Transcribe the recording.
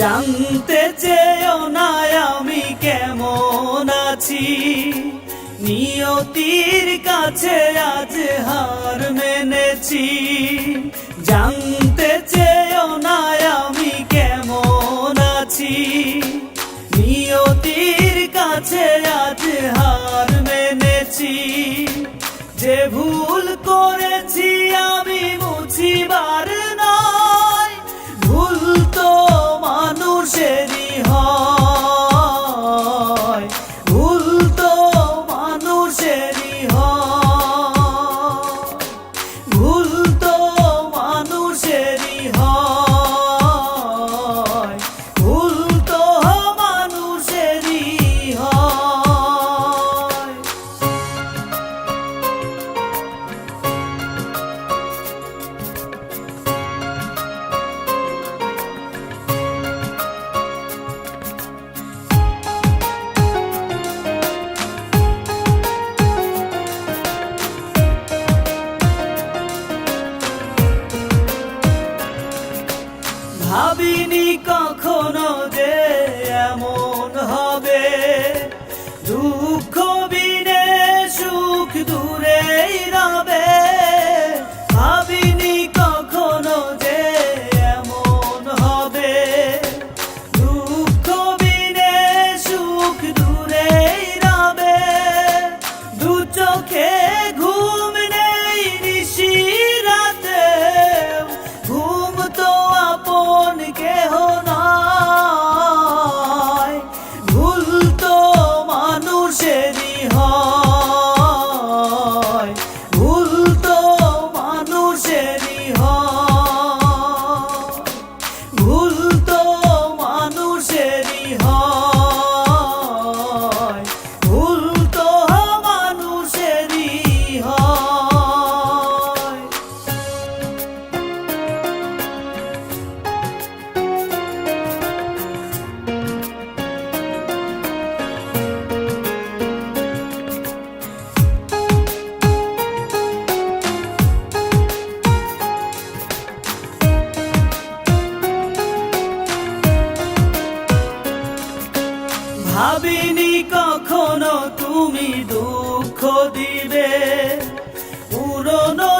জানতে চেয়েও না আমি কেমন আছি। নিয়তির কাছে আজ হার মেনেছি। জানতে চেয়েও না আমি কেমন আছি। নিয়তির কাছে আজ হার মেনেছি। যে ভুল করেছি আমি ভাবিনি কখনো কেহ নয় ভাবিনি কখনো তুমি দুঃখ দিবে। পুরনো